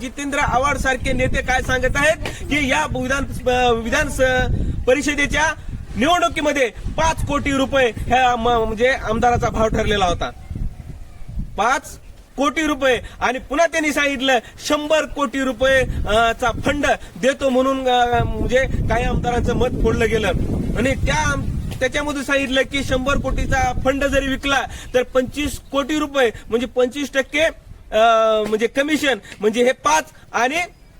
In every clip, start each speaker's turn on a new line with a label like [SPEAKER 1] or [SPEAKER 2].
[SPEAKER 1] जितेंद्र आव्हाड सारखे नेते काय सांगत आहेत की या विधान विधान स- परिषदेच्या निवडणुकीमध्ये पाच कोटी रुपये ह्या म्हणजे आमदाराचा भाव ठरलेला होता. पाच कोटी रुपये. आणि पुन्हा त्यांनी सांगितलं शंभर कोटी रुपये चा फंड देतो म्हणून म्हणजे काही आमदारांचं मत फोडलं गेलं. आणि त्या त्याच्यामध्ये सांगितलं की शंभर कोटीचा फंड जरी विकला तर पंचवीस कोटी रुपये म्हणजे पंचवीस टक्के म्हणजे कमिशन म्हणजे हे पाच आणि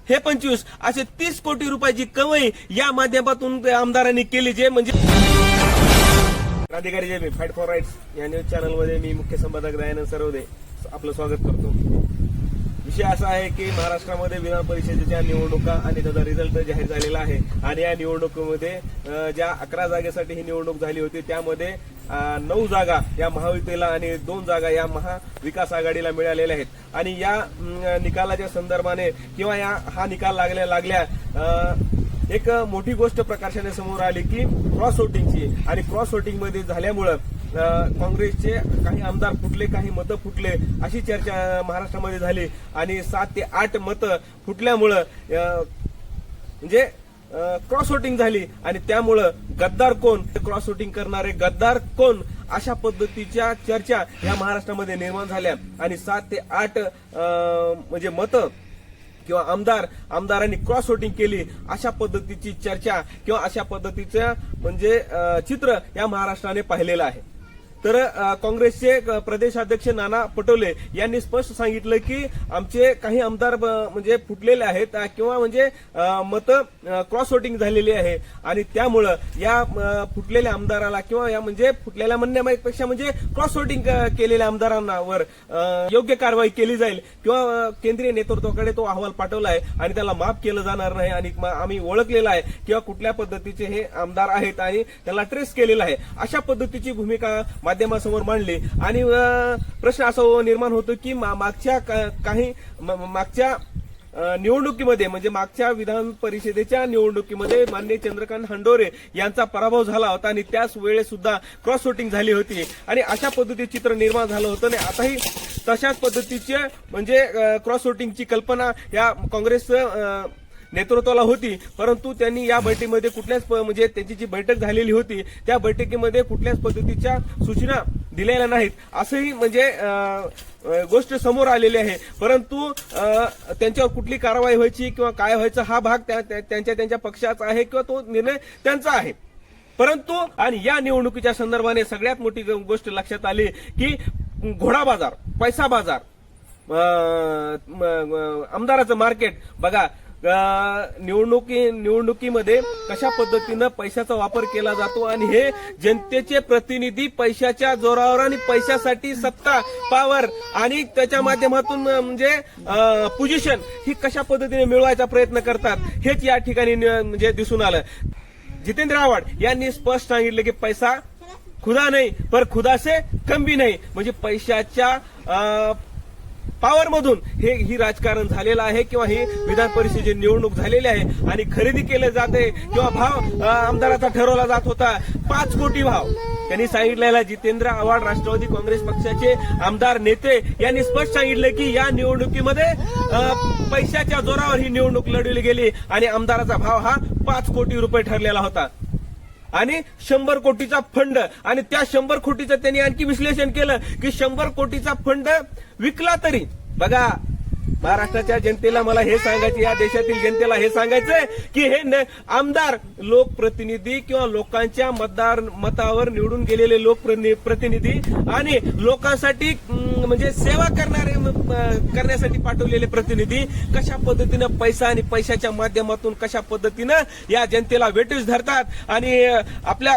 [SPEAKER 1] हे पंचवीस असे तीस कोटी रुपयाची कमाई या माध्यमातून आमदारांनी केली जे म्हणजे अधिकारी जे मी फाईट फॉर राईट्स या न्यूज चॅनलमध्ये मी मुख्य संपादक दयानंद सरवदे आपलं स्वागत करतो. विषय असा आहे की महाराष्ट्रामध्ये विधान परिषदेच्या निवडणुका आणि त्याचा रिझल्ट जाहीर झालेला आहे. आणि या निवडणुकीमध्ये ज्या अकरा जागेसाठी ही निवडणूक झाली होती त्यामध्ये नऊ जागा या महायुतीला आणि दोन जागा या महाविकास आघाडीला मिळालेल्या आहेत. आणि या निकालाच्या संदर्भाने किंवा या हा निकाल लागल्या लागल्या एक मोठी गोष्ट प्रकाशाने समोर आली की क्रॉस वोटिंगची आणि क्रॉस वोटिंगमध्ये झाल्यामुळं काँग्रेसचे काही आमदार फुटले काही मतं फुटले अशी चर्चा महाराष्ट्रामध्ये झाली. आणि सात ते आठ मतं फुटल्यामुळं म्हणजे क्रॉस वोटिंग झाली आणि त्यामुळं गद्दार कोण? क्रॉस वोटिंग करणारे गद्दार कोण? अशा पद्धतीच्या चर्चा या महाराष्ट्रामध्ये निर्माण झाल्या. आणि सात ते आठ म्हणजे मतं किंवा आमदार आमदारांनी क्रॉस वोटिंग केली अशा पद्धतीची चर्चा किंवा अशा पद्धतीचं म्हणजे चित्र या महाराष्ट्राने पाहिलेलं आहे. तर काँग्रेसचे प्रदेशाध्यक्ष नाना पटोले यांनी स्पष्ट सांगितलं की आमचे काही आमदार म्हणजे फुटलेले आहेत किंवा म्हणजे मतं क्रॉस वोटिंग झालेली आहे. आणि त्यामुळं या फुटलेल्या आमदाराला किंवा या म्हणजे फुटलेल्या म्हणण्यापेक्षा म्हणजे क्रॉस वोटिंग केलेल्या आमदारांवर योग्य कारवाई केली जाईल. किंवा केंद्रीय नेतृत्वाकडे तो अहवाल पाठवला आहे आणि त्याला माफ केलं जाणार नाही आणि आम्ही ओळखलेला आहे किंवा कुठल्या पद्धतीचे हे आमदार आहेत आणि त्याला ट्रेस केलेला आहे. अशा पद्धतीची भूमिका माध्यमासमोर मांडले. आणि प्रश्न असा निर्माण होतो की मा- मागच्या का- काही म- मागच्या निवडणुकीमध्ये म्हणजे मागच्या विधान परिषदेच्या निवडणुकीमध्ये मान्य चंद्रकांत हंडोरे यांचा पराभव झाला होता आणि त्याच वेळेस सुद्धा क्रॉस वोटिंग झाली होती. आणि अशा पद्धतीचे चित्र निर्माण झालं होतं आणि आताही तशाच पद्धतीचे म्हणजे क्रॉस वोटिंगची कल्पना या काँग्रेसचं नेतृत्वाला होती. परंतु त्यांनी या बैठकीमध्ये कुठल्याच प- म्हणजे त्यांची जी बैठक झालेली होती त्या बैठकीमध्ये कुठल्याच पद्धतीच्या सूचना दिलेल्या नाहीत. असंही म्हणजे गोष्ट समोर आलेली आहे. परंतु त्यांच्यावर कुठली कारवाई व्हायची किंवा काय व्हायचं हा भाग त्या- त्यांच्या त्यांच्या पक्षाचा आहे किंवा तो निर्णय त्यांचा आहे. परंतु आणि या निवडणुकीच्या संदर्भाने सगळ्यात मोठी गोष्ट लक्षात आली की घोडा बाजार पैसा बाजार आमदाराचं मार्केट. बघा निवडणुकी निवडणुकीमध्ये कशा पद्धतीनं पैशाचा वापर केला जातो आणि हे जनतेचे प्रतिनिधी पैशाच्या जोरावर आणि पैशासाठी सत्ता पावर आणि त्याच्या माध्यमातून म्हणजे पोझिशन ही कशा पद्धतीने मिळवायचा प्रयत्न करतात हेच या ठिकाणी म्हणजे दिसून आलं. जितेंद्र आव्हाड यांनी स्पष्ट सांगितलं की पैसा खुदा नाही पर खुदा से कम भी नाही. म्हणजे पैशाच्या पॉवर मधून हे ही राजकारण झालेलं आहे किंवा ही विधान परिषदेची निवडणूक झालेली आहे आणि खरेदी केले जाते किंवा भाव आमदाराचा ठरवला जात होता. पाच कोटी भाव. त्यांनी सांगितलेला जितेंद्र आव्हाड राष्ट्रवादी काँग्रेस पक्षाचे आमदार नेते यांनी स्पष्ट सांगितलं की या निवडणुकीमध्ये पैशाच्या जोरावर ही निवडणूक लढवली गेली आणि आमदाराचा भाव हा पाच कोटी रुपये ठरलेला होता. आणि शंभर कोटीचा फंड. आणि त्या शंभर कोटीचं त्यांनी आणखी विश्लेषण केलं की शंभर कोटीचा फंड विकला तरी. बघा महाराष्ट्राच्या जनतेला मला हे सांगायचं या देशातील जनतेला हे सांगायचंय की हे न- आमदार लोकप्रतिनिधी किंवा लोकांच्या मतदार मतावर निवडून गेलेले लोकप्रतिनिधी आणि लोकांसाठी म्हणजे सेवा करणारे करण्यासाठी पाठवलेले प्रतिनिधी कशा पद्धतीनं पैसा आणि पैशाच्या माध्यमातून कशा पद्धतीनं या जनतेला वेटीस धरतात आणि आपल्या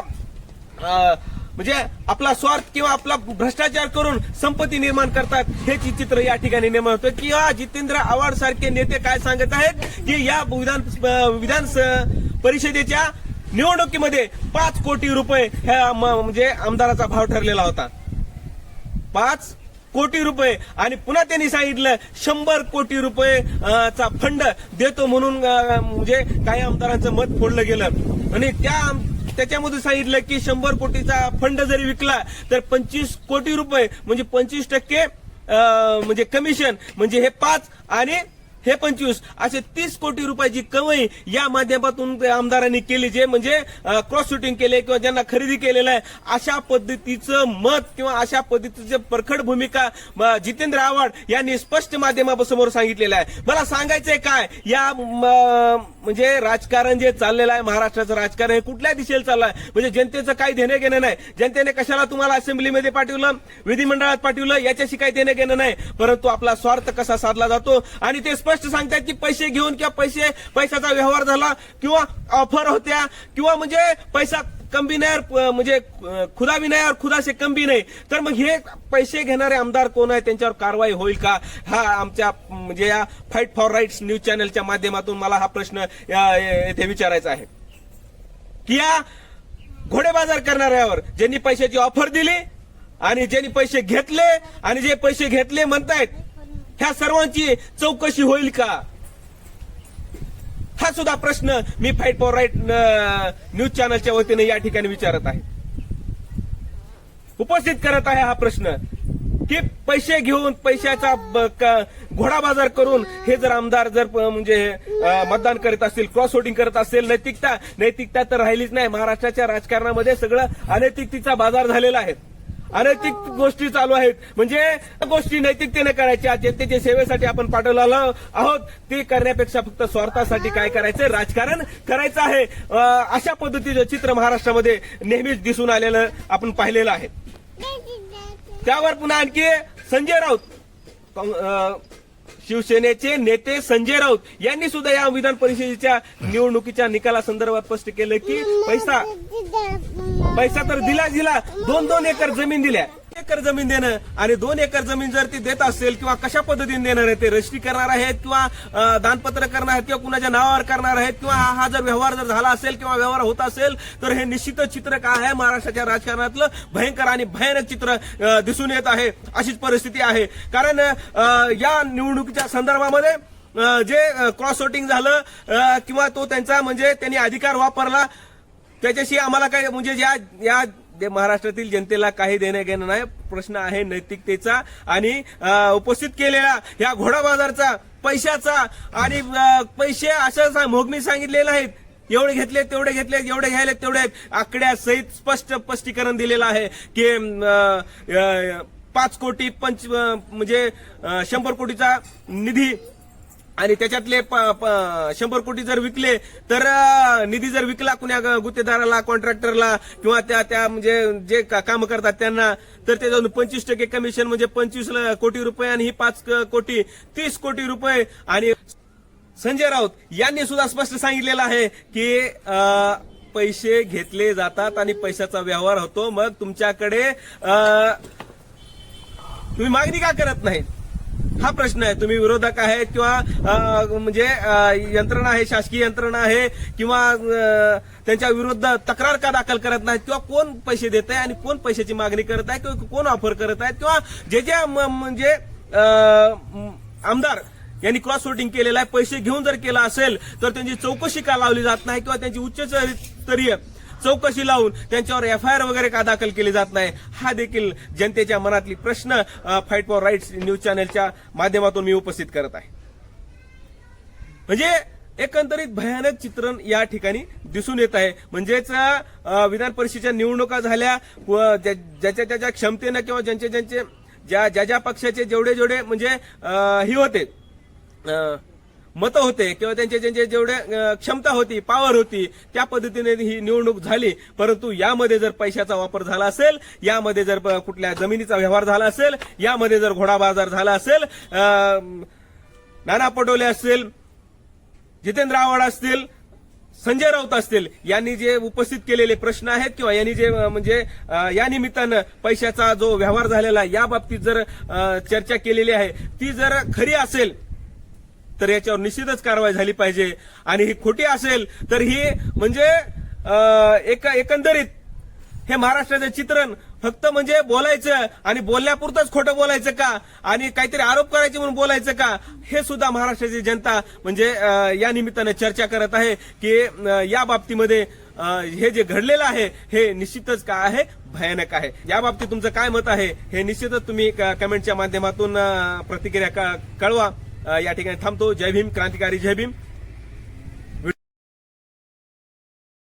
[SPEAKER 1] म्हणजे आपला स्वार्थ किंवा आपला भ्रष्टाचार करून संपत्ती निर्माण करतात हे चित्र या ठिकाणी निर्माण होतं. किंवा जितेंद्र आव्हाड सारखे नेते काय सांगत आहेत? की या विधान विधान परिषदेच्या निवडणुकीमध्ये पाच कोटी रुपये ह्या म्हणजे आमदाराचा भाव ठरलेला होता. पाच कोटी रुपये. आणि पुन्हा त्यांनी सांगितलं शंभर कोटी रुपये चा फंड देतो म्हणून म्हणजे काही आमदारांचं मत फोडलं गेलं. आणि त्या त्याच्यामध्ये सांगितलं की शंभर कोटीचा फंड जरी विकला तर पंचवीस कोटी रुपये म्हणजे पंचवीस टक्के म्हणजे कमिशन म्हणजे हे पाच आणि हे पंचवीस असे तीस कोटी रुपयाची कमाई या माध्यमातून आमदारांनी केली जे म्हणजे क्रॉस शूटिंग केले किंवा ज्यांना खरेदी केलेलं आहे. अशा पद्धतीचं मत किंवा अशा पद्धतीचं परखड भूमिका जितेंद्र आव्हाड यांनी स्पष्ट माध्यमासमोर सांगितलेलं आहे. मला सांगायचंय काय या म्हणजे राजकारण जे चाललेलं आहे महाराष्ट्राचं राजकारण हे कुठल्या दिशेला चाललं आहे? म्हणजे जनतेचं काही देणं घेणं नाही. जनतेने कशाला तुम्हाला असेंब्लीमध्ये पाठवलं विधिमंडळात पाठवलं याच्याशी काही देणं घेणं नाही. परंतु आपला स्वार्थ कसा साधला जातो? आणि ते स्पष्ट सांगतात की पैसे घेऊन किंवा पैसे पैशाचा व्यवहार झाला किंवा ऑफर होत्या किंवा म्हणजे पैसा कम भी नाही और, म्हणजे खुदा भी नाही और खुदा से कम भी नाही. तर मग हे पैसे घेणारे आमदार कोण आहे त्यांच्यावर कारवाई होईल का? हा आमच्या म्हणजे या फाईट फॉर राईट्स न्यूज चॅनलच्या माध्यमातून मला हा प्रश्न येथे विचारायचा आहे. की या घोडेबाजार करणाऱ्यावर ज्यांनी पैशाची ऑफर दिली आणि ज्यांनी पैसे घेतले आणि जे पैसे घेतले म्हणतायत ह्या सर्वांची चौकशी होईल का? हा सुद्धा प्रश्न मी फाईट फॉर राईट न्यूज चॅनलच्या वतीने या ठिकाणी विचारत आहे. उपस्थित करत आहे हा प्रश्न. की पैसे घेऊन पैशाचा घोडा बाजार घोडाबाजार करून हे जर आमदार जर म्हणजे मतदान करीत असतील क्रॉस वोटिंग करत असेल नैतिकता नैतिकता तर राहिलीच नाही. महाराष्ट्राच्या राजकारणामध्ये सगळं अनैतिकतेचा बाजार झालेला आहे. अनैतिक गोष्टी चालू आहेत. म्हणजे गोष्टी नैतिकतेने करायच्या जनतेच्या सेवेसाठी आपण पाठवलेलो आहोत. ते करण्यापेक्षा फक्त स्वार्थासाठी काय करायचं? राजकारण करायचं आहे. अशा पद्धतीचं चित्र महाराष्ट्रामध्ये नेहमीच दिसून आलेलं आपण पाहिलेलं आहे. त्यावर पुन्हा आणखी संजय राऊत शिवसेनेचे नेते संजय राऊत यांनी सुद्धा या विधान परिषदेच्या निवडणुकीच्या निकालासंदर्भात स्पष्ट केलं की पैसा पैसा तर दिला दिला. दोन दोन एकर जमीन दिल्या. एकर जमीन देणं आणि दोन एकर जमीन जर ती देत असेल किंवा कशा पद्धतीने देणार आहे ते रजिस्ट्री करणार आहेत किंवा दानपत्र करणार आहेत किंवा कुणाच्या नावावर करणार आहेत किंवा हा जर व्यवहार जर झाला असेल किंवा व्यवहार होत असेल तर हे निश्चितच चित्र काय आहे? महाराष्ट्राच्या राजकारणातलं भयंकर आणि भयानक चित्र दिसून येत आहे. अशीच परिस्थिती आहे. कारण या निवडणुकीच्या संदर्भामध्ये जे क्रॉस वोटिंग झालं किंवा तो त्यांचा म्हणजे त्यांनी अधिकार वापरला त्याच्याशी आम्हाला काय म्हणजे या या ते महाराष्ट्रातील जनतेला काही देणं घेणं नाही. प्रश्न आहे नैतिकतेचा आणि उपस्थित केलेला या घोडा बाजारचा पैशाचा आणि पैसे असं सा- मोगमी सांगितलेलं आहेत एवढे घेतले तेवढे घेतले एवढे घ्यायले तेवढे आकड्यासहित आकड्या सहित स्पष्ट स्पष्टीकरण दिलेलं आहे की पाच कोटी पंच म्हणजे शंभर कोटीचा निधी आणि त्याच्यातले प- शंभर कोटी जर विकले तर निधी जर विकला कुण्या गुत्तेदाराला कॉन्ट्रॅक्टरला किंवा त्या त्या म्हणजे जे का- करतात त्यांना तर ते जाऊन पंचवीस टक्के कमिशन म्हणजे पंचवीस कोटी रुपये आणि ही पाच कोटी तीस कोटी रुपये आणि संजय राऊत यांनी सुद्धा स्पष्ट सांगितलेलं आहे की पैसे घेतले जातात आणि पैशाचा व्यवहार होतो. मग तुमच्याकडे तुम्ही मागणी का करत नाही हा प्रश्न आहे. तुम्ही विरोधक आहेत किंवा म्हणजे यंत्रणा आहे शासकीय यंत्रणा आहे किंवा त्यांच्या विरुद्ध तक्रार का दाखल करत नाहीत किंवा कोण पैसे देत आहे आणि कोण पैशाची मागणी करत आहे किंवा कोण ऑफर करत आहेत किंवा जे जे म- म्हणजे आमदार यांनी क्रॉस वोटिंग केलेलं आहे पैसे घेऊन जर केलं असेल तर त्यांची चौकशी का लावली जात नाही किंवा त्यांची उच्च स्तरीय चौकशी लावून त्यांच्यावर एफ आय आर वगैरे का दाखल केली जात नाही हा देखील जनतेच्या मनातली प्रश्न फाईट फॉर राईट्स न्यूज चॅनलच्या माध्यमातून मी उपस्थित करत आहे. म्हणजे एकंदरीत भयानक चित्रण या ठिकाणी दिसून येत आहे. म्हणजेच विधान परिषदेच्या निवडणुका झाल्या व ज्या- ज्याच्या त्याच्या क्षमतेनं किंवा ज्यांचे ज्यांचे ज्या ज्या ज्या पक्षाचे जेवढे जेवढे म्हणजे ही होते मतं होते किंवा त्यांचे ज्यांच्या जेवढ्या क्षमता होती पॉवर होती त्या पद्धतीने ही निवडणूक झाली. परंतु यामध्ये जर पैशाचा वापर झाला असेल यामध्ये जर प- कुठल्या जमिनीचा व्यवहार झाला असेल यामध्ये जर घोडा बाजार झाला असेल नाना पटोले असतील जितेंद्र आव्हाड असतील संजय राऊत असतील यांनी जे उपस्थित केलेले प्रश्न आहेत किंवा यांनी जे म्हणजे या निमित्तानं पैशाचा जो व्यवहार झालेला या बाबतीत जर चर्चा केलेली आहे ती जर खरी असेल तर याच्यावर निश्चितच कारवाई झाली पाहिजे. आणि ही खोटी असेल तर ही म्हणजे एक एकंदरीत हे महाराष्ट्राचं चित्रण फक्त म्हणजे बोलायचं आणि बोलण्यापुरतंच खोटं बोलायचं का? आणि काहीतरी आरोप करायचे म्हणून बोलायचं का? हे सुद्धा महाराष्ट्राची जनता म्हणजे या निमित्तानं चर्चा करत आहे की या बाबतीमध्ये हे जे घडलेलं आहे हे निश्चितच काय आहे? भयानक आहे. या बाबतीत तुमचं काय मत आहे? हे निश्चितच तुम्ही क- कमेंटच्या माध्यमातून प्रतिक्रिया क- कळवा. या ठिकाणी थांबतो. जय भीम क्रांतिकारी जय भीम.